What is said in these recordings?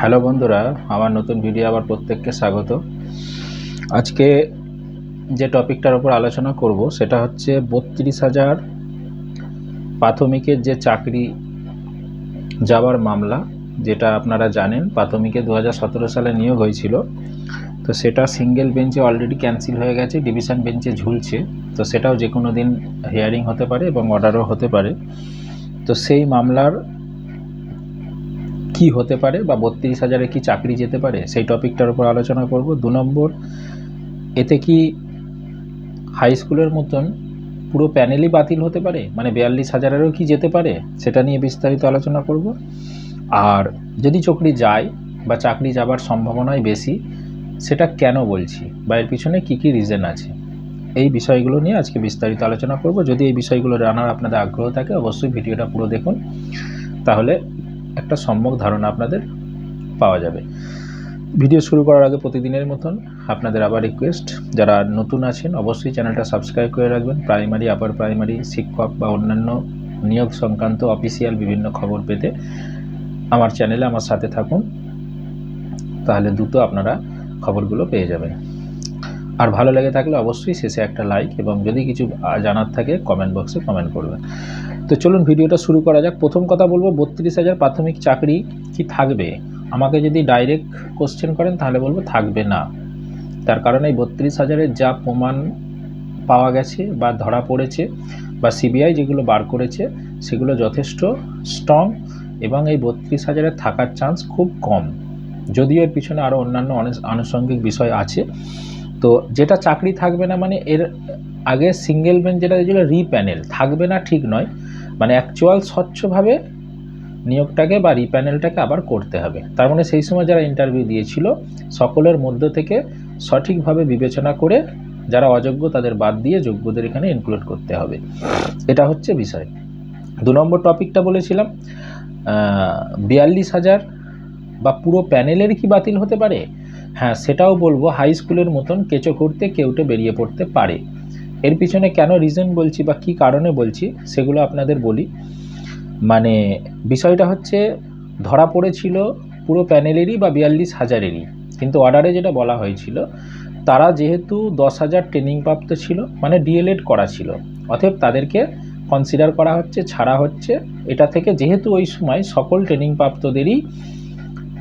Hello বন্ধুরা, আমার নতুন ভিডিও আবার প্রত্যেককে স্বাগত। আজকে যে টপিকটার উপর আলোচনা করব, সেটা হচ্ছে বত্রিশ হাজার প্রাথমিকের যে চাকরি যাওয়ার মামলা, যেটা আপনারা জানেন, প্রাথমিকে দু হাজার সতেরো সালে নিয়োগ হয়েছিল। তো সেটা সিঙ্গেল বেঞ্চে অলরেডি ক্যান্সেল হয়ে গেছে ডিভিশন বেঞ্চে ঝুলছে। তো সেটাও যে কোনো দিন হিয়ারিং হতে পারে এবং অর্ডারও হতে পারে। তো সেই মামলার কি হতে পারে বা বত্রিশ হাজারে কি চাকরি যেতে পারে, সেই টপিকটার উপর আলোচনা করব। দু নম্বর, এতে কি হাই স্কুলের মতন পুরো প্যানেলই বাতিল হতে পারে? মানে বিয়াল্লিশ হাজারেরও কি যেতে পারে? সেটা নিয়ে বিস্তারিত আলোচনা করব। আর যদি চাকরি যায় বা চাকরি যাবার সম্ভাবনাই বেশি, সেটা কেন বলছি বা এর পিছনে কী কী রিজন আছে, এই বিষয়গুলো নিয়ে আজকে বিস্তারিত আলোচনা করব। যদি এই বিষয়গুলো জানার আপনাদের আগ্রহ থাকে, অবশ্যই ভিডিওটা পুরো দেখুন। তাহলে একটা সম্যক ধারণা আপনাদের পাওয়া যাবে। ভিডিও শুরু করার আগে প্রতিদিনের মতন আপনাদের আবার রিকোয়েস্ট যারা নতুন আছেন অবশ্যই চ্যানেলটা সাবস্ক্রাইব করে রাখবেন। প্রাইমারি আপার প্রাইমারি শিক্ষক বা অন্যান্য নিয়োগ সংক্রান্ত অফিসিয়াল বিভিন্ন খবর পেতে আমার চ্যানেলে আমার সাথে থাকুন। তাহলে দ্রুত আপনারা খবরগুলো পেয়ে যাবেন। আর ভালো লেগে থাকলে অবশ্যই শেষে একটা লাইক এবং যদি কিছু জানার থাকে কমেন্ট বক্সে কমেন্ট করবেন। তো চলুন ভিডিওটা শুরু করা যাক। প্রথম কথা বলব, বত্রিশ হাজার প্রাথমিক চাকরি কি থাকবে? আমাকে যদি ডাইরেক্ট কোশ্চেন করেন তাহলে বলব থাকবে না। তার কারণ এই বত্রিশ হাজারের যা প্রমাণ পাওয়া গেছে বা ধরা পড়েছে বা সিবিআই যেগুলো বার করেছে, সেগুলো যথেষ্ট স্ট্রং এবং এই বত্রিশ হাজারের থাকার চান্স খুব কম। যদিও এর পিছনে আরও অন্যান্য আনুষ- আনুষঙ্গিক বিষয় আছে। তো যেটা চাকরি থাকবে না মানে এর আগে সিঙ্গেল বেঞ্চ যেটা ছিল রিপ্যানেল থাকবে না ঠিক নয়। মানে অ্যাকচুয়াল স্বচ্ছভাবে নিয়োগটাকে বা রিপ্যানেলটাকে আবার করতে হবে। তার মানে সেই সময় যারা ইন্টারভিউ দিয়েছিল, সকলের মধ্য থেকে সঠিকভাবে বিবেচনা করে যারা অযোগ্য তাদের বাদ দিয়ে যোগ্যদের এখানে ইনক্লুড করতে হবে। এটা হচ্ছে বিষয়। দু নম্বর টপিকটা বলেছিলাম বিয়াল্লিশ হাজার বা পুরো প্যানেলের কি বাতিল হতে পারে? হ্যাঁ সেটাও বলব হাই স্কুলের মতন কেঁচো করতে কেউটে বেরিয়ে পড়তে পারে। এর পিছনে কেন রিজন বলছি বা কি কারণে বলছি, সেগুলো আপনাদের বলি। মানে বিষয়টা হচ্ছে, ধরা পড়েছিল পুরো প্যানেলেরই বা বিয়াল্লিশ হাজারেরই। কিন্তু অর্ডারে যেটা বলা হয়েছিল, তারা যেহেতু দশ হাজার ট্রেনিং প্রাপ্ত ছিল মানে ডিএলএড করা ছিল। অতএব তাদেরকে কনসিডার করা হচ্ছে, ছাড়া হচ্ছে। এটা থেকে যেহেতু ওই সময় সকল ট্রেনিং প্রাপ্তদেরই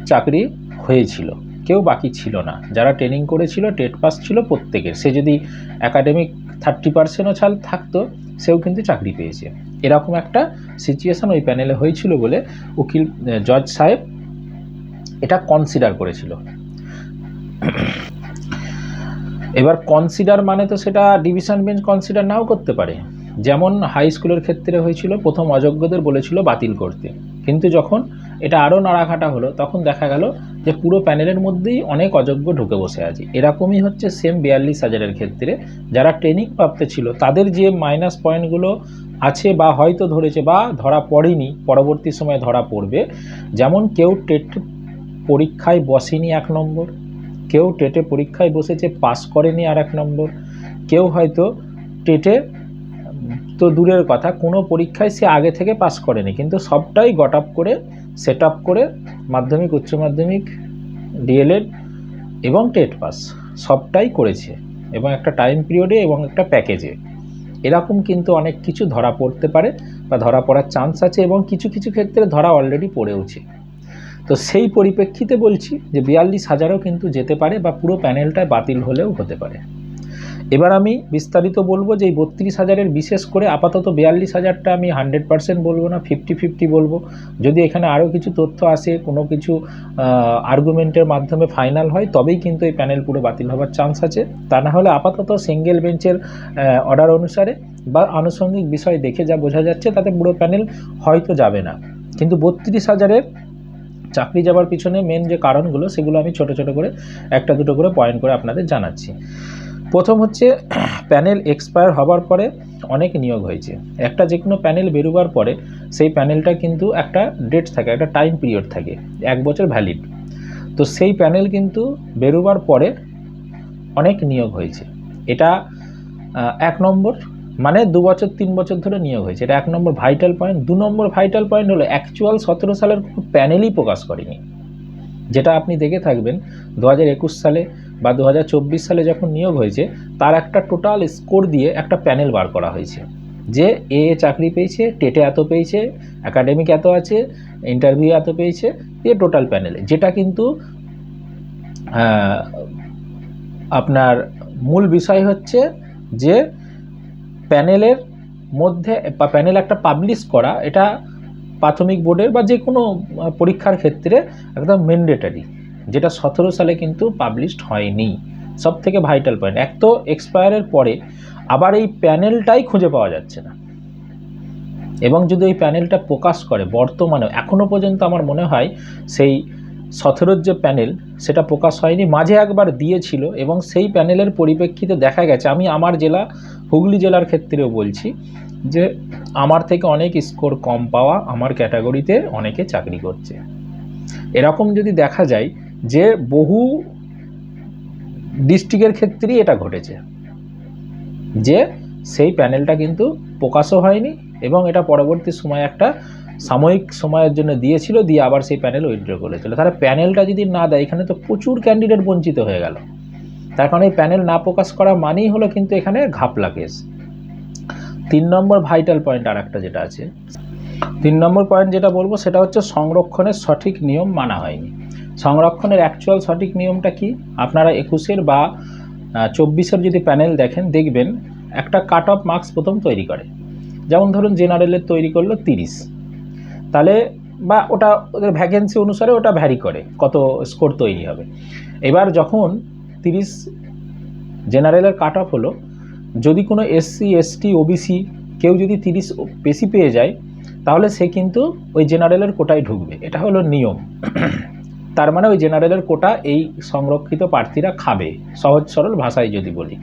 চাকরি হয়েছিল। কেউ বাকি ছিল না। যারা ট্রেনিং করেছিল টেট পাস ছিল প্রত্যেকের। সে যদি একাডেমিক থার্টি পার্সেন্টও ছাল থাকতো, সেও কিন্তু চাকরি পেয়েছে। এরকম একটা সিচুয়েশন ওই প্যানেলে হয়েছিল বলে উকিল জজ সাহেব এটা কনসিডার করেছিল। এবার কনসিডার মানে তো সেটা ডিভিশন বেঞ্চ কনসিডার নাও করতে পারে। যেমন হাই স্কুলের ক্ষেত্রে হয়েছিল, প্রথম অযোগ্যদের বলেছিল বাতিল করতে। কিন্তু যখন এটা আরও নাড়াঘাটা হলো, তখন দেখা গেল যে পুরো প্যানেলের মধ্যেই অনেক অযোগ্য ঢুকে বসে আছে। এরকমই হচ্ছে সেম বিয়াল্লিশ হাজারের ক্ষেত্রে। যারা ট্রেনিং প্রাপ্ত ছিল, তাদের যে মাইনাস পয়েন্টগুলো আছে বা হয়তো ধরেছে বা ধরা পড়েনি, পরবর্তী সময়ে ধরা পড়বে, যেমন কেউ টেট পরীক্ষায় বসেনি এক নম্বর, কেউ টেটে পরীক্ষায় বসেছে পাস করেনি আর এক নম্বর, কেউ হয়তো টেটে, তো দূরের কথা, কোনো পরীক্ষায় সে আগে থেকে পাস করেনি, কিন্তু সবটাই গট আপ করে সেট আপ করে মাধ্যমিক, উচ্চ মাধ্যমিক ডিএলএড এবং টেট পাস সবটাই করেছে এবং একটা টাইম পিরিয়ডে এবং একটা প্যাকেজে এরকম কিন্তু অনেক কিছু ধরা পড়তে পারে বা ধরা পড়ার চান্স আছে এবং কিছু কিছু ক্ষেত্রে ধরা অলরেডি পড়েওছে। তো সেই পরিপ্রেক্ষিতে বলছি যে বিয়াল্লিশ হাজারও কিন্তু যেতে পারে বা পুরো প্যানেলটায় বাতিল হলেও হতে পারে। এবার আমি বিস্তারিত বলব যে এই বত্রিশ হাজারের বিশেষ করে আপাতত বিয়াল্লিশ হাজারটা আমি হান্ড্রেড পার্সেন্ট বলব না ফিফটি ফিফটি বলব। যদি এখানে আরও কিছু তথ্য আসে, কোনো কিছু আর্গুমেন্টের মাধ্যমে ফাইনাল হয়, তবেই কিন্তু এই প্যানেল পুরো বাতিল হওয়ার চান্স আছে। তা না হলে আপাতত সিঙ্গেল বেঞ্চের অর্ডার অনুসারে বা আনুষঙ্গিক বিষয় দেখে যা বোঝা যাচ্ছে, তাতে পুরো প্যানেল হয়তো যাবে না। কিন্তু বত্রিশ হাজারের চাকরি যাওয়ার পিছনে মেন যে কারণগুলো, সেগুলো আমি ছোট ছোট করে, একটা দুটো করে পয়েন্ট করে আপনাদের জানাচ্ছি। প্রথম হচ্ছে, প্যানেল এক্সপায়ার হবার পরে অনেক নিয়োগ হয়েছে। একটা যে কোনো প্যানেল বেরোবার পরে সেই প্যানেলটা কিন্তু একটা ডেট থাকে, একটা টাইম পিরিয়ড থাকে, এক বছর ভ্যালিড তো সেই প্যানেল কিন্তু বেরোবার পরে অনেক নিয়োগ হয়েছে। এটা এক নম্বর মানে দু বছর, তিন বছর ধরে নিয়োগ হয়েছে। এটা এক নম্বর ভাইটাল পয়েন্ট দু নম্বর ভাইটাল পয়েন্ট হলো অ্যাকচুয়াল সতেরো সালের কোনো প্যানেলই প্রকাশ করেনি। যেটা আপনি দেখে থাকবেন, দু হাজার একুশ সালে বা দু হাজার চব্বিশ সালে যখন নিয়োগ হয়েছে, তার একটা টোটাল স্কোর দিয়ে একটা প্যানেল বার করা হয়েছে। যে এ এ চাকরি পেয়েছে টেটে এত পেয়েছে একাডেমিক এত আছে ইন্টারভিউ এত পেয়েছে, এ টোটাল প্যানেলে যেটা কিন্তু আপনার মূল বিষয় হচ্ছে যে প্যানেলের মধ্যে প্যানেল একটা পাবলিশ করা, এটা প্রাথমিক বোর্ডের বা যে কোনো পরীক্ষার ক্ষেত্রে একদম ম্যান্ডেটারি যেটা সতেরো সালে কিন্তু পাবলিশড হয়নি। সব থেকে ভাইটাল পয়েন্ট এক তো এক্সপায়ারের পরে আবার এই প্যানেলটাই খুঁজে পাওয়া যাচ্ছে না। এবং যদি এই প্যানেলটা প্রকাশ করে বর্তমানে এখনও পর্যন্ত আমার মনে হয় সেই সতেরোর যে প্যানেল, সেটা প্রকাশ হয়নি। মাঝে একবার দিয়েছিল এবং সেই প্যানেলের পরিপ্রেক্ষিতে দেখা গেছে। আমি আমার জেলা, হুগলি জেলার ক্ষেত্রেও বলছি যে আমার থেকে অনেক স্কোর কম পাওয়া আমার ক্যাটাগরিতে অনেকে চাকরি করছে। এরকম যদি দেখা যায় যে বহু ডিস্ট্রিক্টের ক্ষেত্রেই এটা ঘটেছে। যে সেই প্যানেলটা কিন্তু প্রকাশও হয়নি এবং এটা পরবর্তী সময় একটা সাময়িক সময়ের জন্য দিয়েছিল, দিয়ে আবার সেই প্যানেল উইথড্র করেছিল। তাহলে প্যানেলটা যদি না দেয়, এখানে তো প্রচুর ক্যান্ডিডেট বঞ্চিত হয়ে গেল। তার কারণে এই প্যানেল না প্রকাশ করা মানেই হলো কিন্তু এখানে ঘাপলা কেস তিন নম্বর ভাইটাল পয়েন্ট আর একটা যেটা আছে। তিন নম্বর পয়েন্ট যেটা বলব, সেটা হচ্ছে সংরক্ষণের সঠিক নিয়ম মানা হয়নি। সংরক্ষণের অ্যাকচুয়াল সঠিক নিয়মটা কি? আপনারা একুশের বা চব্বিশের যদি প্যানেল দেখেন, দেখবেন একটা কাট অফ মার্কস প্রথম তৈরি করে। যেমন ধরুন জেনারেলের তৈরি করল তিরিশ। তাহলে, বা ওটা ওদের ভ্যাকেন্সি অনুসারে ওটা ভ্যারি করে, কত স্কোর তৈরি হবে। এবার যখন তিরিশ জেনারেলের কাট অফ হলো, যদি কোনো এসসি এসটি ওবিসি কেউ যদি তিরিশ বেশি পেয়ে যায়, তাহলে সে কিন্তু ওই জেনারেলের কোটায় ঢুকবে। এটা হলো নিয়ম। তার মানে ওই জেনারেলের কোটা এই সংরক্ষিত প্রার্থীরা খাবে। সহজ সরল ভাষায় যদি বলি।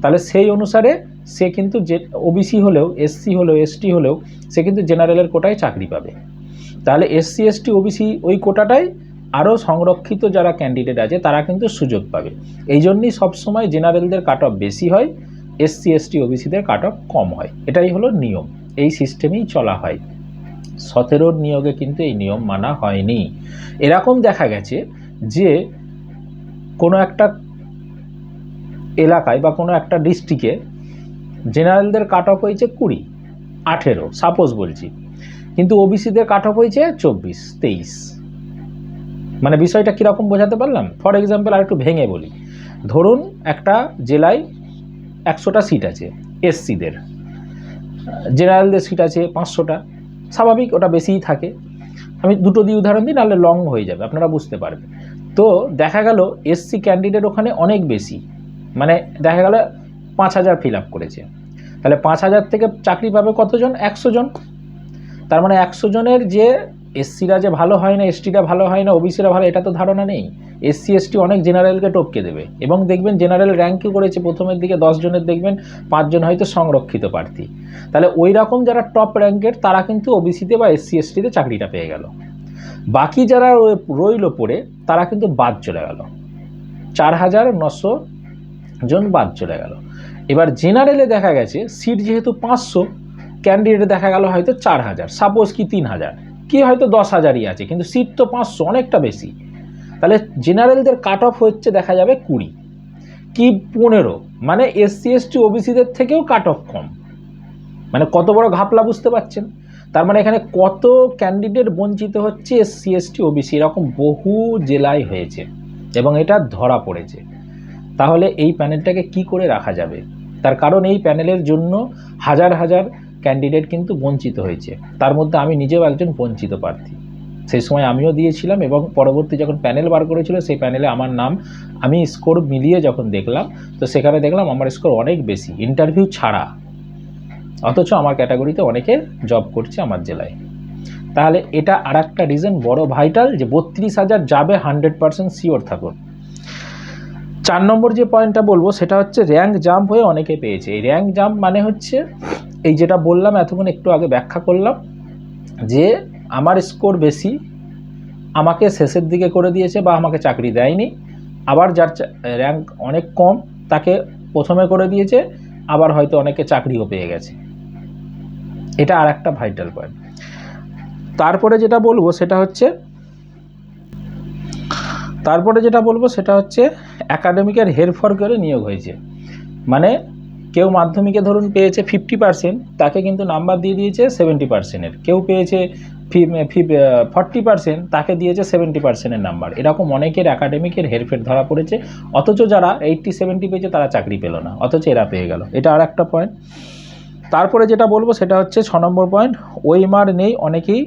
তাহলে সেই অনুসারে সে কিন্তু যে ওবিসি হলেও এসসি হলেও এসটি হলেও সে কিন্তু জেনারেলের কোটায় চাকরি পাবে। তাহলে এসসি এসটি ওবিসি ওই কোটাটাই আরও সংরক্ষিত যারা ক্যান্ডিডেট আছে, তারা কিন্তু সুযোগ পাবে। এই জন্যই সবসময় জেনারেলদের কাট অফ বেশি হয় এসসি এসটি ওবিসিদের কাট অফ কম হয়। এটাই হলো নিয়ম। এই সিস্টেমেই চলা হয়। সতেরোর নিয়োগে কিন্তু এই নিয়ম মানা হয়নি। এরকম দেখা গেছে যে কোনো একটা এলাকায় বা কোনো একটা ডিস্ট্রিক্টে জেনারেলদের কাট অফ হয়েছে কুড়ি, আঠেরো সাপোজ বলছি। কিন্তু ওবিসিদের কাট অফ হয়েছে চব্বিশ, তেইশ। মানে বিষয়টা কীরকম বোঝাতে পারলাম? ফর এক্সাম্পল আর একটু ভেঙে বলি। ধরুন একটা জেলায় একশোটা সিট আছে এসসিদের জেনারেলদের সিট আছে পাঁচশোটা। স্বাভাবিক, ওটা বেশিই থাকে। আমি দুটো দিয়ে উদাহরণ দিই, নাহলে লং হয়ে যাবে, আপনারা বুঝতে পারবেন। তো দেখা গেল এসসি ক্যান্ডিডেট ওখানে অনেক বেশি। মানে দেখা গেল, পাঁচ হাজার ফিল আপ করেছে। তাহলে পাঁচ হাজার থেকে চাকরি পাবে কতজন? একশো জন। তার মানে একশো জনের যে এসসিরা যে ভালো হয় না এসটিরা ভালো হয় না ওবিসিরা ভালো, এটা তো ধারণা নেই। এসসি এসটি অনেক জেনারেলকে টপকে দেবে এবং দেখবেন জেনারেল র্যাঙ্কও করেছে প্রথমের দিকে, দশ জনের দেখবেন পাঁচজন হয়তো সংরক্ষিত প্রার্থী। তাহলে ওই রকম যারা টপ র্যাঙ্কের তারা কিন্তু ওবিসিতে বা এসসি এসটিতে চাকরিটা পেয়ে গেল। বাকি যারা রইল পড়ে, তারা কিন্তু বাদ চলে গেল। চার হাজার নশো জন বাদ চলে গেল। এবার জেনারেলে দেখা গেছে সিট যেহেতু পাঁচশো ক্যান্ডিডেট দেখা গেল হয়তো চার হাজার সাপোজ কি তিন হাজার। কি হয়তো দশ হাজারই আছে, কিন্তু সিট তো পাঁচশো, অনেকটা বেশি। তাহলে জেনারেলদের কাট অফ হচ্ছে দেখা যাবে কুড়ি। কি পনেরো? মানে এসসি এসটি ওবিসিদের থেকেও কাট অফ কম। মানে কত বড় ঘাপলা বুঝতে পারছেন? তার মানে এখানে কত ক্যান্ডিডেট বঞ্চিত হচ্ছে এসসি এসটি ওবিসি এরকম বহু জেলায় হয়েছে এবং এটা ধরা পড়েছে। তাহলে এই প্যানেলটাকে কি করে রাখা যাবে? তার কারণ এই প্যানেলের জন্য হাজার হাজার ক্যান্ডিডেট কিন্তু বঞ্চিত হয়েছে। তার মধ্যে আমি নিজেও একজন বঞ্চিত প্রার্থী। সেই সময় আমিও দিয়েছিলাম এবং পরবর্তী যখন প্যানেল বার করেছিল, সেই প্যানেলে আমার নাম, আমি স্কোর মিলিয়ে যখন দেখলাম, তো সেখানে দেখলাম আমার স্কোর অনেক বেশি ইন্টারভিউ ছাড়া। অথচ আমার ক্যাটাগরিতে অনেকে জব করছে আমার জেলায়। তাহলে এটা আর একটা রিজন বড় ভাইটাল যে বত্রিশ হাজার যাবে হান্ড্রেড পার্সেন্ট শিওর থাকুন। চার নম্বর যে পয়েন্টটা বলব, সেটা হচ্ছে র্যাঙ্ক জাম্প হয়ে অনেকে পেয়েছে। এই র্যাঙ্ক জাম্প মানে হচ্ছে এই যেটা বললাম, এতক্ষণ একটু আগে ব্যাখ্যা করলাম যে আমার স্কোর বেশি আমাকে শেষের দিকে করে দিয়েছে বা আমাকে চাকরি দেয়নি। আবার যার র্যাঙ্ক অনেক কম, তাকে প্রথমে করে দিয়েছে, আবার হয়তো অনেকে চাকরিও পেয়ে গেছে। এটা আর একটা ভাইটাল পয়েন্ট তারপরে যেটা বলব সেটা হচ্ছে, তারপরে যেটা বলব সেটা হচ্ছে একাডেমিকের হেরফর করে নিয়োগ হয়েছে। মানে কেউ মাধ্যমিকে ধরুন পেয়েছে ফিফটি পার্সেন্ট তাকে কিন্তু নাম্বার দিয়ে দিয়েছে সেভেন্টি পার্সেন্টের কেউ পেয়েছে ফর্টি পার্সেন্ট তাকে দিয়েছে সেভেন্টি পার্সেন্টের নাম্বার এরকম অনেকের একাডেমিকের হেরফের ধরা পড়েছে, অথচ যারা এইটটি সেভেন্টি পেয়েছে তারা চাকরি পেল না, অথচ এরা পেয়ে গেল। এটা আর একটা পয়েন্ট তারপরে যেটা বলব সেটা হচ্ছে ছ নম্বর পয়েন্ট ওএমআর নেই, অনেকেই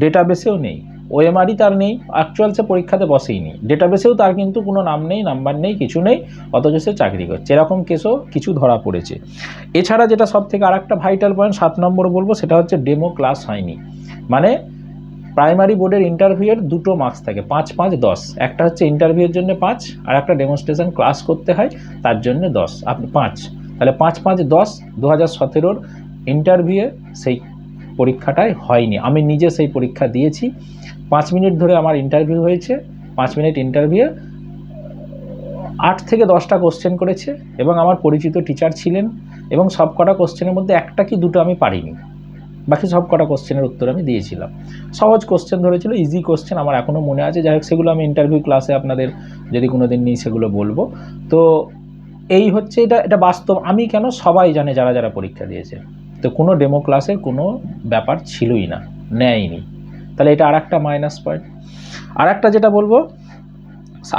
ডেটাবেসেও নেই। ওএমআরই তার নেই অ্যাকচুয়াল সে পরীক্ষাতে বসেই নি ডেটাবেসেও তার কিন্তু কোনো নাম নেই নাম্বার নেই, কিছু নেই, অথচ সে চাকরি করছে এরকম কেসও কিছু ধরা পড়েছে। এছাড়া যেটা সব থেকে আর একটা ভাইটাল পয়েন্ট সাত নম্বর বলব, সেটা হচ্ছে ডেমো ক্লাস হয়নি। মানে প্রাইমারি বোর্ডের ইন্টারভিউয়ের দুটো মার্কস থাকে, পাঁচ পাঁচ, দশ। একটা হচ্ছে ইন্টারভিউয়ের জন্য পাঁচ, আর একটা ডেমনস্ট্রেশন ক্লাস করতে হয়, তার জন্য দশ আপনি পাঁচ। তাহলে পাঁচ পাঁচ, দশ দু হাজার সতেরোর ইন্টারভিউয়ে সেই পরীক্ষাটাই হয়নি। আমি নিজে সেই পরীক্ষা দিয়েছি। পাঁচ মিনিট ধরে আমার ইন্টারভিউ হয়েছে, পাঁচ মিনিট ইন্টারভিউয়ে আট থেকে দশটা কোশ্চেন করেছে এবং আমার পরিচিত টিচার ছিলেন এবং সব কটা কোশ্চেনের মধ্যে একটা কি দুটো আমি পারিনি। বাকি সব কটা কোশ্চেনের উত্তর আমি দিয়েছিলাম। সহজ কোশ্চেন ধরেছিল ইজি কোশ্চেন আমার এখনও মনে আছে। যাই হোক, সেগুলো আমি ইন্টারভিউ ক্লাসে আপনাদের যদি কোনো দিন নিই, সেগুলো বলব। তো এই হচ্ছে এটা এটা বাস্তব। আমি কেন সবাই জানে যারা যারা পরীক্ষা দিয়েছে? তো কোনো ডেমো ক্লাসের কোনো ব্যাপার ছিলই না নেয়নি তাহলে এটা আর একটা মাইনাস পয়েন্ট আর একটা যেটা বলব,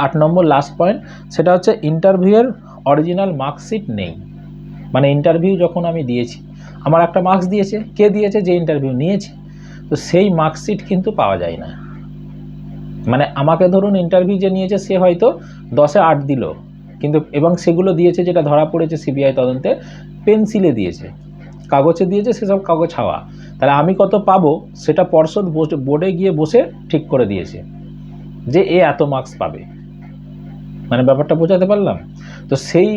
আট নম্বর লাস্ট পয়েন্ট সেটা হচ্ছে ইন্টারভিউয়ের অরিজিনাল মার্কশিট নেই। মানে ইন্টারভিউ যখন আমি দিয়েছি, আমার একটা মার্কস দিয়েছে, কে দিয়েছে, যে ইন্টারভিউ নিয়েছে, তো সেই মার্কশিট কিন্তু পাওয়া যায় না। মানে আমাকে ধরুন ইন্টারভিউ যে নিয়েছে, সে হয়তো দশে আট দিল, কিন্তু এবং সেগুলো দিয়েছে, যেটা ধরা পড়েছে সিবিআই তদন্তে পেন্সিলে দিয়েছে। কাগজে দিয়েছে সেসব কাগজ হাওয়া তাহলে আমি কত পাবো? সেটা পর্ষদ বোর্ডে গিয়ে বসে ঠিক করে দিয়েছে যে এ এত মার্কস পাবে। মানে ব্যাপারটা বোঝাতে পারলাম? তো সেই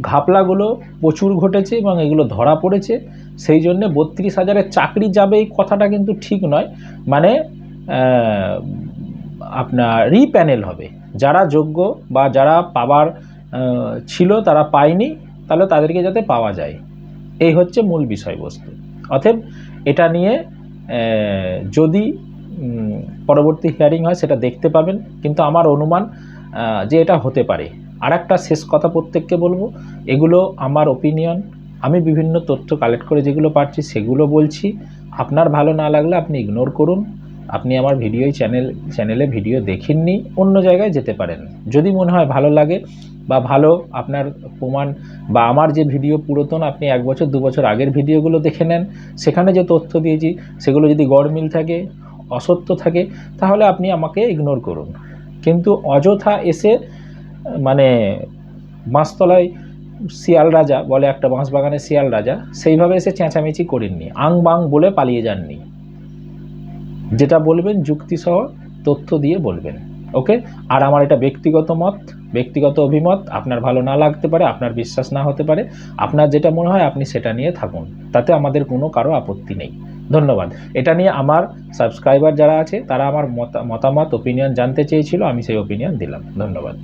ঘাপলাগুলো প্রচুর ঘটেছে এবং এগুলো ধরা পড়েছে। সেই জন্যে বত্রিশ হাজারের চাকরি যাবে এই কথাটা কিন্তু ঠিক নয়। মানে আপনার রিপ্যানেল হবে। যারা যোগ্য বা যারা পাবার ছিল তারা পায়নি, তাহলে তাদেরকে যাতে পাওয়া যায়। এই হচ্ছে মূল বিষয়বস্তু। অতএব এটা নিয়ে যদি পরবর্তী হিয়ারিং হয় সেটা দেখতে পাবেন। কিন্তু আমার অনুমান যে এটা হতে পারে। আর একটা শেষ কথা প্রত্যেককে বলব, এগুলো আমার ওপিনিয়ন আমি বিভিন্ন তথ্য কালেক্ট করে যেগুলো পাচ্ছি সেগুলো বলছি। আপনার ভালো না লাগলে আপনি ইগনোর করুন। আপনি আমার ভিডিও চ্যানেল চ্যানেলে ভিডিও দেখেননি অন্য জায়গায় যেতে পারেন। যদি মনে হয় ভালো লাগে বা ভালো আপনার প্রমাণ বা আমার যে ভিডিও পুরাতন, আপনি এক বছর, দু বছর আগের ভিডিওগুলো দেখে নেন। সেখানে যে তথ্য দিয়েছি, সেগুলো যদি গড়মিল থাকে, অসত্য থাকে, তাহলে আপনি আমাকে ইগনোর করুন। কিন্তু অযথা এসে মানে বাঁশতলায় শিয়াল রাজা বলে একটা বাঁশ বাগানে শিয়াল রাজা, সেইভাবে এসে চেঁচামেচি করেননি। আং বাং বলে পালিয়ে যাননি। যেটা বলবেন যুক্তিসহ তথ্য দিয়ে বলবেন, ওকে? আর আমার এটা ব্যক্তিগত মত, ব্যক্তিগত অভিমত, আপনার ভালো না লাগতে পারে, আপনার বিশ্বাস না হতে পারে, আপনার যেটা মনে হয় আপনি সেটা নিয়ে থাকুন, তাতে আমাদের কোনো কারও আপত্তি নেই। ধন্যবাদ। এটা নিয়ে আমার সাবস্ক্রাইবার যারা আছে, তারা আমার মতা- মতামত ওপিনিয়ন জানতে চেয়েছিল, আমি সেই ওপিনিয়ন দিলাম। ধন্যবাদ।